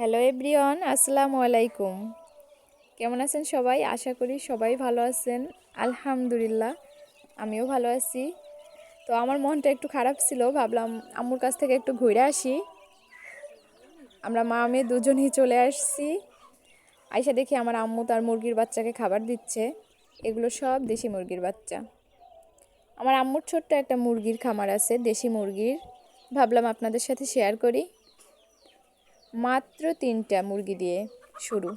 Hello everyone আসসালামু আলাইকুম কেমন আছেন সবাই? আশা করি সবাই ভালো আছেন। আলহামদুলিল্লাহ, আমিও ভালো আছি। তো আমার মনটা একটু খারাপ ছিল, ভাবলাম আম্মুর কাছ থেকে একটু ঘুরে আসি। আমরা মা মেয়ে দুজনেই চলে আসছি। আইসা দেখি আমার আম্মু তার মুরগির বাচ্চাকে খাবার দিচ্ছে। এগুলো সব দেশি মুরগির বাচ্চা। আমার আম্মুর ছোট্ট একটা মুরগির খামার আছে, দেশি মুরগির। ভাবলাম আপনাদের সাথে শেয়ার করি। মাত্র তিনটা মুরগি দিয়ে শুরু।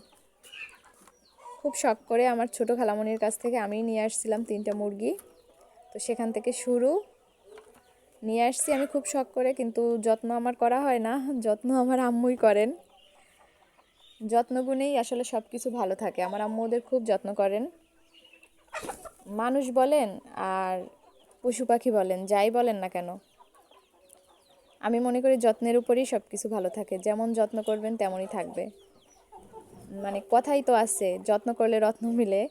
খুব শখ করে আমার ছোট খালামণির কাছ থেকে আমি নিয়ে আসছিলাম তিনটা মুরগি। তো সেখান থেকে শুরু। নিয়ে আসছি আমি খুব শখ করে, কিন্তু যত্ন আমার করা হয় না, যত্ন আমার আম্মুই করেন। যত্নগুণেই আসলে সব কিছু ভালো থাকে। আমার আম্মু ওদের খুব যত্ন করেন। মানুষ বলেন আর পশু পাখি বলেন, যাই বলেন না কেন আমি মনে করি যত্নের উপরেই সব কিছু ভালো থাকে। যেমন যত্ন করবেন, তেমনই থাকবে। মানে কথাই তো আছে, যত্ন করলে রত্ন মিলে।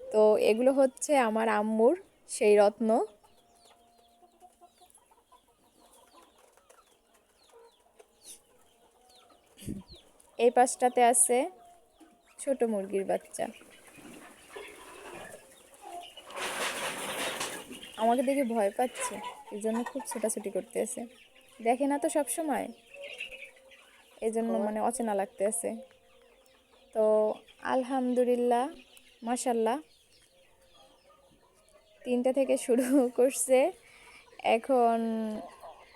তো এগুলো হচ্ছে আমার আম্মুর সেই রত্ন। এই পাশটাতে আছে ছোট মুরগির বাচ্চা। আমাকে দেখে ভয় পাচ্ছে এই জন্য খুব ছোটাছুটি করতেছে। দেখে না তো সব সময় এই জন্য মানে অচেনা লাগতেছে। তো আলহামদুলিল্লাহ মাসাল্লাহ তিনটা থেকে শুরু করছে। এখন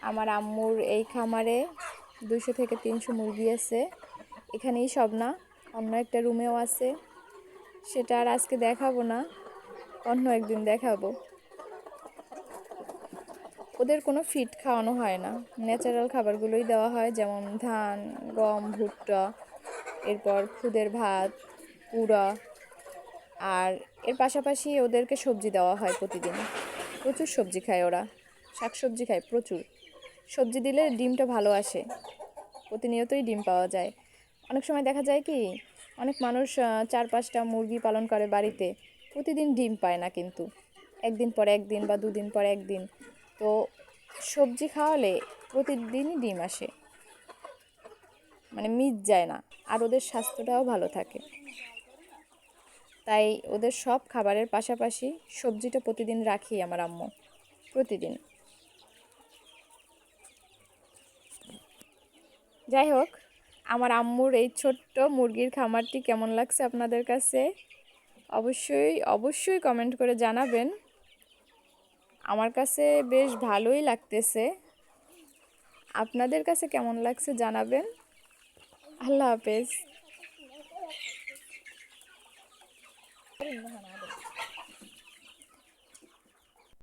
আমার আম্মুর এই খামারে দুশো থেকে তিনশো মুরগি আছে। এখানেই সব না অন্য একটা রুমেও আছে। সেটা আর আজকে দেখাবো না অন্য একদিন দেখাবো। ওদের কোনো ফিড খাওয়ানো হয় না। ন্যাচারাল খাবারগুলোই দেওয়া হয়, যেমন ধান, গম, ভুট্টা, এরপর খুদের ভাত পুরা আর এর পাশাপাশি ওদেরকে সবজি দেওয়া হয় প্রতিদিন। প্রচুর সবজি খায় ওরা শাক সবজি খায় প্রচুর। সবজি দিলে ডিমটা ভালো আসে, প্রতিনিয়তই ডিম পাওয়া যায়। অনেক সময় দেখা যায় কি, অনেক মানুষ চার পাঁচটা মুরগি পালন করে বাড়িতে, প্রতিদিন ডিম পায় না কিন্তু। একদিন পর একদিন বা দুদিন পর একদিন তো সবজি খাওয়ালে প্রতিদিনই ডিম আসে। মানে মিট যায় না, আর ওদের স্বাস্থ্যটাও ভালো থাকে। তাই ওদের সব খাবারের পাশাপাশি সবজিটা প্রতিদিন রাখি আমার আম্মু, প্রতিদিন। যাই হোক, আমার আম্মুর এই ছোট্ট মুরগির খামারটি কেমন লাগছে আপনাদের কাছে? অবশ্যই অবশ্যই কমেন্ট করে জানাবেন। আমার কাছে বেশ ভালোই লাগতেছে। আপনাদের কাছে কেমন লাগছে জানাবেন। আল্লাহ হাফেজ।